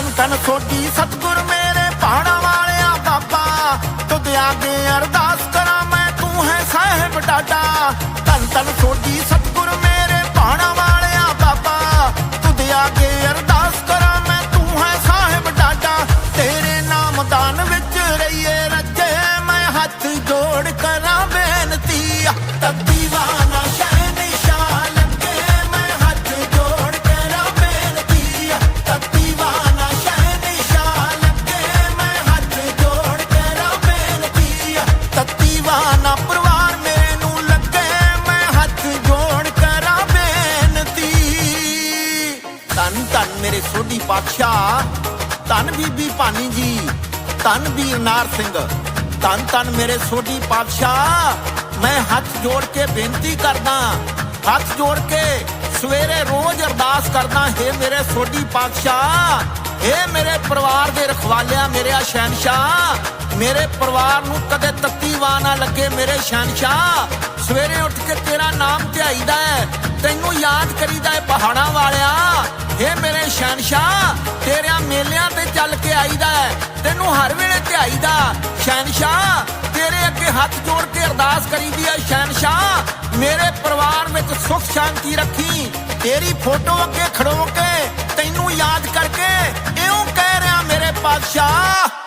ਤਨ ਤਨ ਸੋਢੀ ਸਤਗੁਰ ਮੇਰੇ ਪਹਾੜਾਂ ਵਾਲਿਆ ਬਾਬਾ। ਤੁਧ ਆਗੇ ਅਰਦਾਸ ਕਰਾਂ ਮੈਂ, ਤੂੰ ਹੈ ਸਾਹਿਬ ਡਾਡਾ। ਤਨ ਤਨ ਸੋਢੀ ਸਤਗੁਰ ਮੇਰੇ ਪਹਾੜਾਂ ਵਾਲਿਆ ਬਾਬਾ। ਤੁਧ ਆਗੇ ਅਰਦਾਸ ਕਰਾਂ ਮੈਂ, ਤੂੰ ਹੈ ਸਾਹਿਬ ਡਾਡਾ। ਤੇਰੇ ਨਾਮ ਦਾਨ ਵਿੱਚ ਰਹੀਏ ਰੱਜੇ, ਮੈਂ ਹੱਥ ਜੋੜ ਕਰਾਂ ਬੇਨਤੀ। ਤਕਦੀਵਾਨਾ ਮੇਰੇ ਸੋਢੀ ਪਾਤਸ਼ਾਹ। ਧੰਨ ਬੀਬੀ ਭਾਨੀ ਜੀ, ਧੰਨ ਵੀਰਨਾਰ ਸਿੰਘ, ਧੰਨ ਧੰਨ ਮੇਰੇ ਸੋਢੀ ਪਾਤਸ਼ਾਹ। ਮੈਂ ਹੱਥ ਜੋੜ ਕੇ ਬੇਨਤੀ ਕਰਦਾ, ਹੱਥ ਜੋੜ ਕੇ ਸਵੇਰੇ ਰੋਜ਼ ਅਰਦਾਸ ਕਰਦਾ, ਹੈ ਮੇਰੇ ਸੋਢੀ ਪਾਤਸ਼ਾਹ ਇਹ ਮੇਰੇ ਪਰਿਵਾਰ ਦੇ ਰਖਵਾਲਿਆ, ਮੇਰੇ ਆ ਸ਼ਹਿਨशाह ਮੇਰੇ ਪਰਿਵਾਰ ਨੂੰ ਕਦੇ ਤੱਤੀ ਵਾ ਨਾ ਲੱਗੇ, ਮੇਰੇ ਸ਼ਹਿਨਸ਼ਾਹ। ਸਵੇਰੇ ਉੱਠ ਕੇ ਤੇਰਾ ਨਾਮ ਧਿਆਈਦਾ ਹੈ, ਤੈਨੂੰ ਯਾਦ ਕਰੀਦਾ ਹੈ ਪਹਾੜਾਂ ਵਾਲਿਆ। ਏ ਮੇਰੇ ਸ਼ਾਨਸ਼ਾ ਤੇਰਿਆਂ ਮੇਲਿਆਂ ਤੇ ਚੱਲ ਕੇ ਆਈਦਾ ਤੈਨੂੰ ਹਰ ਵੇਲੇ ਧਿਆਈਦਾ। ਸ਼ਾਨਸ਼ਾ ਤੇਰੇ ਅੱਗੇ ਹੱਥ ਜੋੜ ਕੇ ਅਰਦਾਸ ਕਰੀਦੀ ਐ ਸ਼ਾਨਸ਼ਾ ਮੇਰੇ ਪਰਿਵਾਰ ਵਿੱਚ ਸੁੱਖ ਸ਼ਾਂਤੀ ਰੱਖੀ। ਤੇਰੀ ਫੋਟੋ ਅੱਗੇ ਖੜੋ ਕੇ ਤੈਨੂੰ ਯਾਦ ਕਰਕੇ ਇਉਂ ਕਹਿ ਰਿਹਾ ਮੇਰੇ ਪਾਤਸ਼ਾਹ।